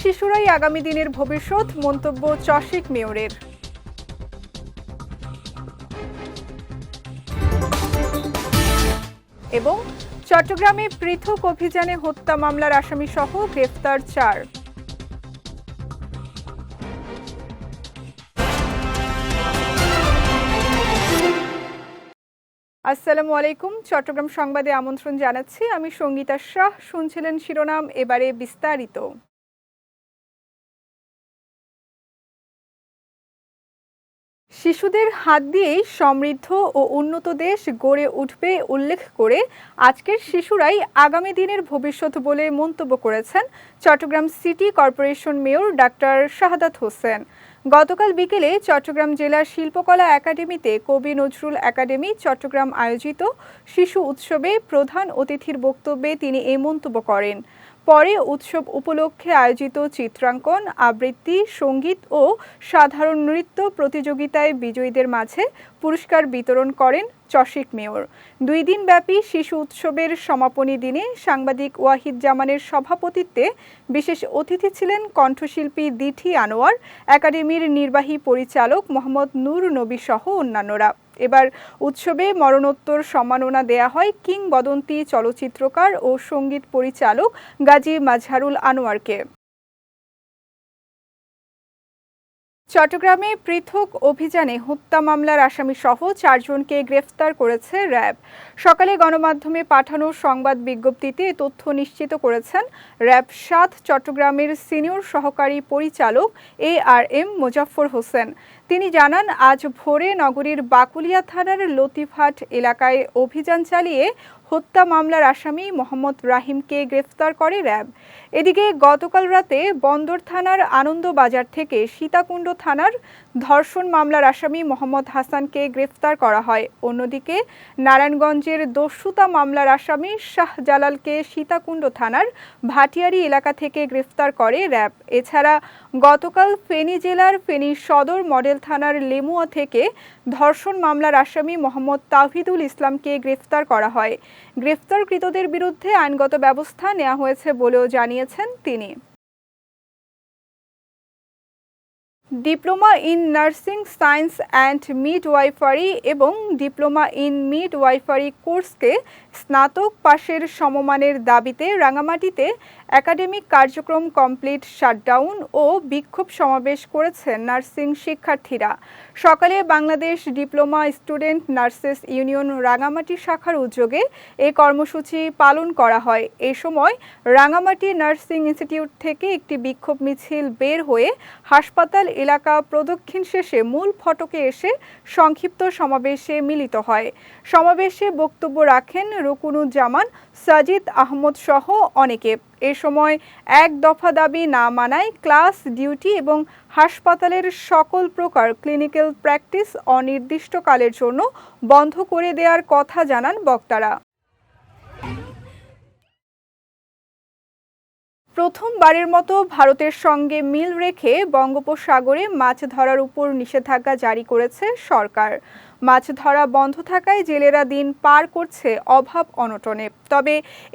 শিশুরাই আগামী দিনের ভবিষ্যৎ, মন্তব্য চশিক মেয়রের। এবং চট্টগ্রামে পৃথক অভিযানে হত্যা মামলার আসামি সহ গ্রেফতার চার। আসসালামু আলাইকুম। চট্টগ্রাম সংবাদে আমন্ত্রণ জানাচ্ছি। আমি সঙ্গীতা শাহ। শুনছিলেন শিরোনাম, এবারে বিস্তারিত। শিশুদের হাত দিয়েই সমৃদ্ধ ও উন্নত দেশ গড়ে উঠবে উল্লেখ করে আজকের শিশুরাই আগামী দিনের ভবিষ্যৎ বলে মন্তব্য করেছেন Chattogram city corporation mayor doctor Shahadat Hossain. গতকাল বিকেলে চট্টগ্রাম জেলার শিল্পকলা একাডেমিতে কবি নজরুল একাডেমি চট্টগ্রাম আয়োজিত শিশু উৎসবে প্রধান অতিথির বক্তব্যে তিনি এই মন্তব্য করেন। পরে উৎসব উপলক্ষে আয়োজিত চিত্রাঙ্কন, আবৃত্তি, সংগীত ও সাধারণ নৃত্য প্রতিযোগিতায় বিজয়ীদের মাঝে পুরস্কার বিতরণ করেন চশিক মেয়র। দুই দিনব্যাপী শিশু উৎসবের সমাপনী দিনে সাংবাদিক ওয়াহিদ জামানের সভাপতিত্বে বিশেষ অতিথি ছিলেন কণ্ঠশিল্পী দিঠি আনোয়ার, একাডেমির নির্বাহী পরিচালক মোহাম্মদ নূর নবী সহ অন্যান্যরা। এবার উৎসবে মরণোত্তর সম্মাননা দেয়া হয় কিংবদন্তি চলচ্চিত্রকার ও সংগীত পরিচালক গাজী মাজহারুল আনোয়ারকে। চট্টগ্রামে পৃথক অভিযানে হত্যা মামলার আসামি সহ চারজনকে গ্রেফতার করেছে র্যাব। সকালে গণমাধ্যমে পাঠানো সংবাদ বিজ্ঞপ্তিতে তথ্য নিশ্চিত করেছেন র্যাব সাত চট্টগ্রামের সিনিয়র সহকারী পরিচালক A R M Mozaffar Hossain. তিনি জানান, আজ ভোরে নগরীর বাকুলিয়া থানার লতিফাট এলাকায় অভিযান চালিয়ে হত্যা মামলার আসামি মোহাম্মদ রাহিমকে গ্রেফতার করে র্যাব। এদিকে গতকাল রাতে বন্দর থানার আনন্দবাজার থেকে সীতাকুণ্ড থানার ধর্ষণ মামলার আসামি মোহাম্মদ হাসানকে গ্রেফতার করা হয়। অন্যদিকে নারায়ণগঞ্জের দস্যুতা মামলার আসামি শাহজালালকে সীতাকুণ্ড থানার ভাটিয়ারি এলাকা থেকে গ্রেফতার করে র্যাব। এছাড়া গতকাল ফেনী জেলার ফেনী সদর মডেল থানার লেমুয়া থেকে ধর্ষণ মামলার আসামি মোহাম্মদ তাহিদুল ইসলামকে গ্রেফতার করা হয়। গ্রেফতারকৃতদের বিরুদ্ধে আইনগত ব্যবস্থা নেওয়া হয়েছে বলেও জানিয়েছেন তিনি। Diploma in nursing science and midwifery এবং ডিপ্লোমা ইন মিডওয়াইফারি কোর্সকে স্নাতক পাশের সমমানের দাবিতে রাঙামাটিতে একাডেমিক কার্যক্রম কমপ্লিট, শাটডাউন ও বিক্ষোভ সমাবেশ করেছেন নার্সিং শিক্ষার্থীরা। সকালে Bangladesh diploma student nurses union Rangamati শাখার উদ্যোগে এই কর্মসূচি পালন করা হয়। এ সময় রাঙামাটি নার্সিং ইনস্টিটিউট থেকে একটি বিক্ষোভ মিছিল বের হয়ে হাসপাতাল এলাকা প্রদক্ষিণ শেষে মূল ফটকে এসে সংক্ষিপ্ত সমাবেশে মিলিত হয়। সমাবেশে বক্তব্য রাখেন রুকুনুজ্জামান, সাজিদ আহমদ সহ অনেকে। এ সময় এক দফা দাবি না মানায় ক্লাস, ডিউটি এবং হাসপাতালের সকল প্রকার ক্লিনিক্যাল প্র্যাকটিস অনির্দিষ্টকালের জন্য বন্ধ করে দেওয়ার কথা জানান বক্তারা। প্রথমবারের মতো ভারতের সঙ্গে মিল রেখে বঙ্গোপসাগরে মাছ ধরার উপর নিষেধাজ্ঞা জারি করেছে সরকার। মাছ ধরা বন্ধ থাকায় জেলেরা দিন পার করছে অভাব অনটনে। তবে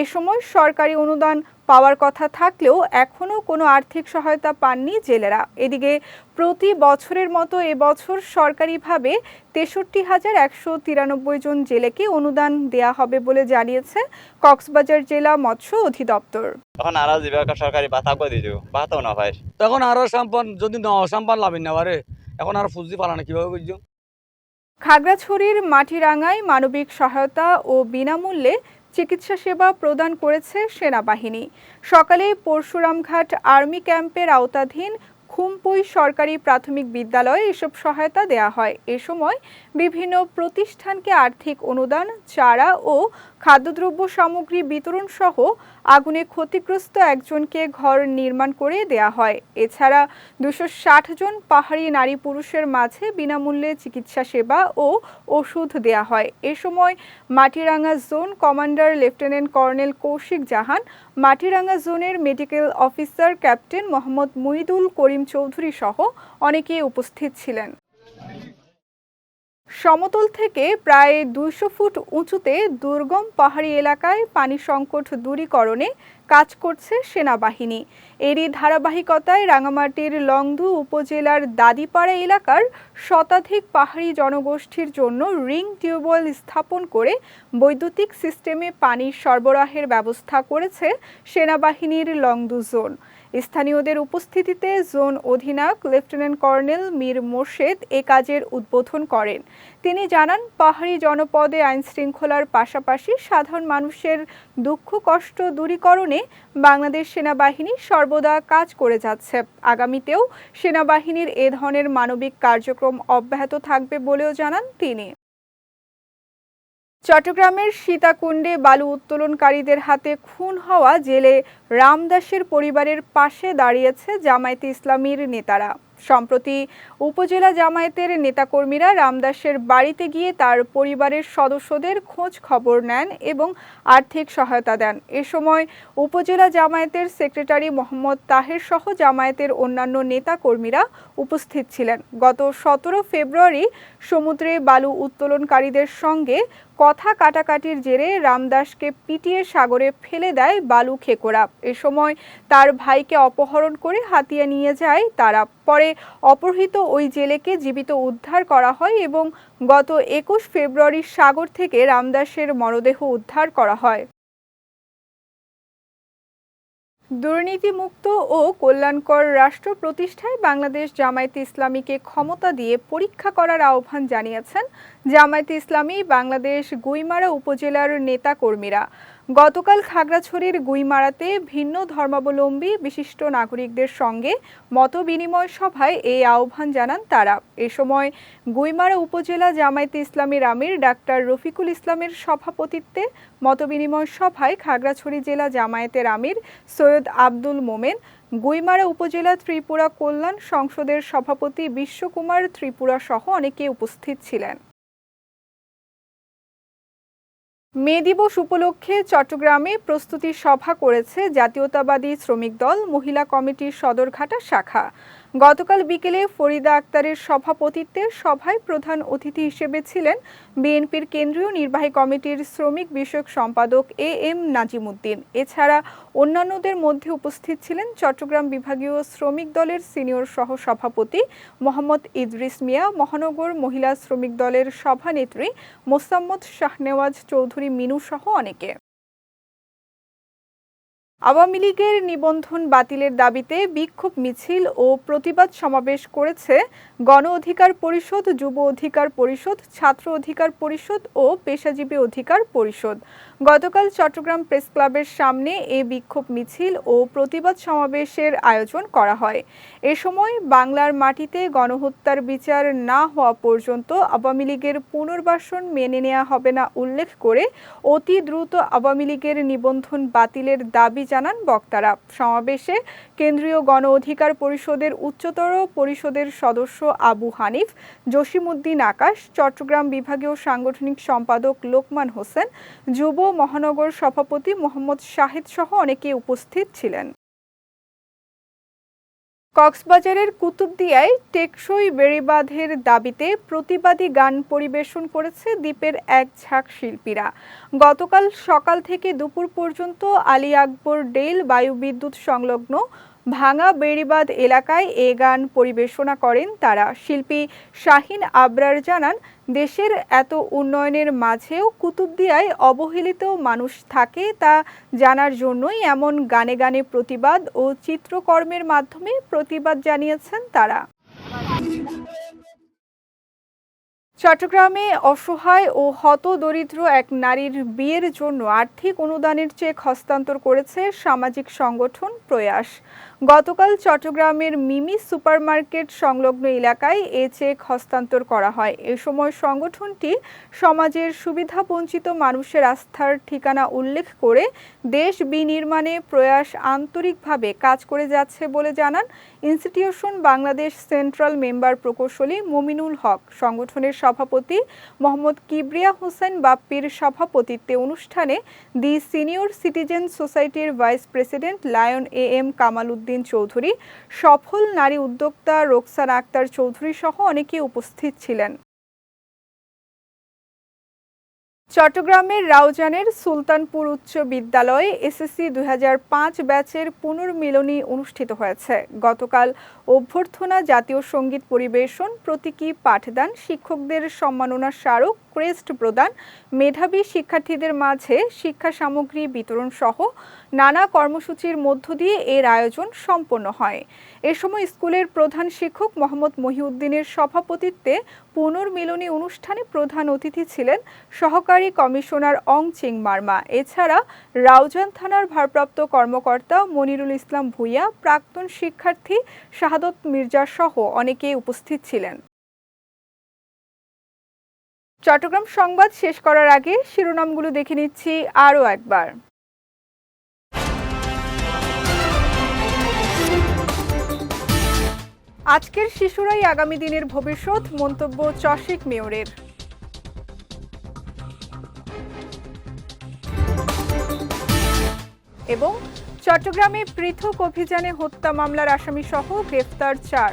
এ সময় সরকারি অনুদান পাওয়ার কথা থাকলেও এখনও কোনো আর্থিক সহায়তা পাননি জেলেরা। এদিকে প্রতি বছরের মতো এবছর সরকারিভাবে তেষট্টি হাজার একশো তিরানব্বই জন জেলেকে অনুদান দেয়া হবে বলে জানিয়েছে কক্সবাজার জেলা মৎস্য অধিদপ্তর। তখন আরও জীবিকা সরকারি ভাতা করে ভাতাও না পাই তখন আরও সম্পদ যদি ন সম্পদ লাভেন না পারে। এখন আর ফুজি পালানো কীভাবে খাগড়াছড়ির মাটিরাঙ্গায় মানবিক সহায়তা ও বিনামূল্যে চিকিৎসা সেবা প্রদান করেছে সেনাবাহিনী। সকালে পরশুরামঘাট আর্মি ক্যাম্পের আওতাধীন খুমপুই সরকারি প্রাথমিক বিদ্যালয়ে এসব সহায়তা দেয়া হয়। এ সময় বিভিন্ন প্রতিষ্ঠানকে আর্থিক অনুদান, চারা ও খাদ্যদ্রব্য সামগ্রী বিতরণ সহ আগুনে ক্ষতিগ্রস্ত একজনকে ঘর নির্মাণ করে দেয়া হয়। এছাড়া দুশো জন পাহাড়ি নারী পুরুষের মাঝে বিনামূল্যে চিকিৎসা সেবা ও ওষুধ দেয়া হয়। এ সময় Matiranga zone commander lieutenant colonel Kaushik Jahan, Matiranga জোনের medical officer captain Mohammad Muidul Karim Chowdhury সহ অনেকে উপস্থিত ছিলেন। সমতল থেকে প্রায় দুইশো ফুট উঁচুতে দুর্গম পাহাড়ি এলাকায় পানি সংকট দূরীকরণে কাজ করছে সেনাবাহিনী। এরই ধারাবাহিকতায় রাঙামাটির লংধু উপজেলার দাদিপাড়া এলাকার শতাধিক পাহাড়ি জনগোষ্ঠীর জন্য রিং টিউবওয়েল স্থাপন করে বৈদ্যুতিক সিস্টেমে পানি সরবরাহের ব্যবস্থা করেছে সেনাবাহিনীর লংদু জোন। স্থানীয়দের উপস্থিতিতে জোন অধিনায়ক লেফটেন্যান্ট কর্নেল মীর মোর্শেদ এ কাজের উদ্বোধন করেন। তিনি জানান, পাহাড়ি জনপদে আইন শৃঙ্খলার পাশাপাশি সাধারণ মানুষের দুঃখ, কষ্ট দূরীকরণে বাংলাদেশ সেনাবাহিনী সর্বদা কাজ করে যাচ্ছে। আগামীতেও সেনাবাহিনীর এ ধরনের মানবিক কার্যক্রম অব্যাহত থাকবে বলেও জানান তিনি। চট্টগ্রামের সীতাকুণ্ডে বালু উত্তোলনকারীদের হাতে খুন হওয়া জেলে রামদাসের পরিবারের পাশে দাঁড়িয়েছে জামায়াতে ইসলামীর নেতারা। সম্প্রতি উপজেলা জামায়াতের নেতাকর্মীরা রামদাসের বাড়িতে গিয়ে তার পরিবারের সদস্যদের খোঁজ খবর নেন এবং আর্থিক সহায়তা দেন। এ সময় উপজেলা জামায়াতের সেক্রেটারি মোহাম্মদ তাহের সহ জামায়াতের অন্যান্য নেতাকর্মীরা উপস্থিত ছিলেন। গত সতেরো ফেব্রুয়ারি সমুদ্রে বালু উত্তোলনকারীদের সঙ্গে কথা কাটাকাটির জেরে রামদাসকে পিটিয়ে সাগরে ফেলে দেয় বালু খেকোরা। এ সময় তার ভাইকে অপহরণ করে হাতিয়ে নিয়ে যায় তারা। পরে অপহৃত ওই জেলেকে জীবিত উদ্ধার করা হয় এবং গত একুশ ফেব্রুয়ারি সাগর থেকে রামদাসের মরদেহ উদ্ধার করা হয়। দুর্নীতিমুক্ত ও কল্যাণকর রাষ্ট্র প্রতিষ্ঠায় বাংলাদেশ জামায়াতে ইসলামীকে ক্ষমতা দিয়ে পরীক্ষা করার আহ্বান জানিয়েছেন জামায়াতে ইসলামী বাংলাদেশ গুইমারা উপজেলার নেতাকর্মীরা। গতকাল খাগড়াছড়ির গুইমারাতে ভিন্ন ধর্মাবলম্বী বিশিষ্ট নাগরিকদের সঙ্গে মত বিনিময় সভায় এই আহ্বান জানান তারা। এ সময় গুইমারা উপজেলা জামায়াতে ইসলামীর আমির ডাক্তার রফিকুল ইসলামের সভাপতিত্বে মতবিনিময় সভায় খাগড়াছড়ি জেলা জামায়াতের আমির সৈয়দ আব্দুল মোমেন, গুইমারা উপজেলা ত্রিপুরা কল্যাণ সংসদের সভাপতি বিশ্বকুমার ত্রিপুরা সহ অনেকে উপস্থিত ছিলেন। মে দিবস উপলক্ষে চট্টগ্রামে প্রস্তুতি সভা করেছে জাতীয়তাবাদী শ্রমিক দল মহিলা কমিটির সদরঘাটা শাখা। গতকাল বিকেলে ফরিদা আক্তারের সভাপতিত্বে সভায় প্রধান অতিথি হিসেবে ছিলেন বিএনপির কেন্দ্রীয় নির্বাহী কমিটির শ্রমিক বিষয়ক সম্পাদক এ এম নাজিমুদ্দিন। এছাড়া অন্যান্যদের মধ্যে উপস্থিত ছিলেন চট্টগ্রাম বিভাগীয় শ্রমিক দলের সিনিয়র সহ সভাপতি মোহাম্মদ ইদ্রিস মিয়া, মহানগর মহিলা শ্রমিক দলের সভানেত্রী মোসাম্মদ শাহনেওয়াজ চৌধুরী মিনু সহ অনেকে। আওয়ামী লীগের নিবন্ধন বাতিলের দাবিতে বিক্ষোভ মিছিল ও প্রতিবাদ সমাবেশ করেছে গণ অধিকার পরিষদ, যুব অধিকার পরিষদ, ছাত্র অধিকার পরিষদ ও পেশাজীবী অধিকার পরিষদ। গতকাল চট্টগ্রাম প্রেস ক্লাবের সামনে এ বিক্ষোভ মিছিল ও প্রতিবাদ সমাবেশের আয়োজন করা হয়। এ সময় বাংলার মাটিতে গণহত্যার বিচার না হওয়া পর্যন্ত আওয়ামী লীগের পুনর্বাসন মেনে নেওয়া হবে না উল্লেখ করে অতি দ্রুত আওয়ামী লীগের নিবন্ধন বাতিলের দাবি জানান বক্তারা। সমাবেশে কেন্দ্রীয় গণ অধিকার পরিষদের উচ্চতর পরিষদের সদস্য আবু হানিফ, জসিমউদ্দিন আকাশ, চট্টগ্রাম বিভাগীয় সাংগঠনিক সম্পাদক লোকমান হোসেন, যুব মহানগর সভাপতি মোহাম্মদ শাহিদ সহ অনেকে উপস্থিত ছিলেন। কক্সবাজারের কুতুবদিয়ায় টেকসই বেড়িবাঁধের দাবিতে প্রতিবাদী গান পরিবেশন করেছে দ্বীপের এক ঝাঁক শিল্পীরা। গতকাল সকাল থেকে দুপুর পর্যন্ত আলী আকবর ডেল বায়ুবিদ্যুৎ সংলগ্ন ভাঙা বেড়িবাঁধ এলাকায় এ গান পরিবেশনা করেন তারা। শিল্পী শাহিন আবরার জানান, দেশের এত উন্নয়নের মাঝেও কুতুবদিয়ায় অবহেলিত মানুষ থাকে তা জানার জন্যই এমন গানে গানে প্রতিবাদ ও চিত্রকর্মের মাধ্যমে প্রতিবাদ জানিয়েছেন তারা। চট্টগ্রামে অসহায় ও হত দরিদ্র এক নারীর বিয়ের জন্য আর্থিক অনুদানের চেক হস্তান্তর করেছে সামাজিক সংগঠন প্রয়াস। গতকাল চট্টগ্রামের মিমি সুপারমার্কেট সংলগ্ন এলাকায় এ চেক হস্তান্তর করা হয়। এ সময় সংগঠনটি সমাজের সুবিধাবঞ্চিত মানুষের আস্থার ঠিকানা উল্লেখ করে দেশ বিনির্মাণে প্রয়াস আন্তরিকভাবে কাজ করে যাচ্ছে বলে জানান ইনস্টিটিউশন বাংলাদেশ সেন্ট্রাল মেম্বার প্রকৌশলী মমিনুল হক, সংগঠনের সভাপতি মোহাম্মদ কিবরিয়া হোসেন বাপ্পির সভাপতিত্বে অনুষ্ঠানে দি সিনিয়র সিটিজেন সোসাইটির vice president lion A M Kamal Uddin Chowdhury, সফল নারী উদ্যোক্তা রোকসান আক্তার চৌধুরী সহ অনেকে উপস্থিত ছিলেন। চট্টগ্রামের রাউজানের সুলতানপুর উচ্চ বিদ্যালয়ে এসএসসি দু হাজার পাঁচ ব্যাচের পুনর্মিলনী অনুষ্ঠিত হয়েছে। গতকাল অভ্যর্থনা জাতীয় সংগীত পরিবেশন প্রতীকী পাঠদান শিক্ষকদের সম্মাননা স্মারক ক্রেস্ট প্রদান। মেধাবী শিক্ষার্থীদের মাঝে শিক্ষা সামগ্রী বিতরণ সহ নানা কর্মসূচির মধ্য দিয়ে এর আয়োজন সম্পন্ন হয়। এ সময় স্কুলের প্রধান শিক্ষক মোহাম্মদ মহিউদ্দিনের সভাপতিত্বে পুনর্মিলনী অনুষ্ঠানে প্রধান অতিথি ছিলেন সহকারী কমিশনার অং চিং মার্মা। এছাড়া রাউজান থানার ভারপ্রাপ্ত কর্মকর্তা মনিরুল ইসলাম ভুইয়া, প্রাক্তন শিক্ষার্থী শাহাদত মির্জা সহ অনেকেই উপস্থিত ছিলেন। চট্টগ্রাম সংবাদ শেষ করার আগে শিরোনামগুলো দেখে নিচ্ছি আরও একবার। আজকের শিশুরাই আগামী দিনের ভবিষ্যৎ, মন্তব্য চশিক মেয়রের। এবং চট্টগ্রামে পৃথক অভিযানে হত্যা মামলার আসামি সহ গ্রেফতার চার।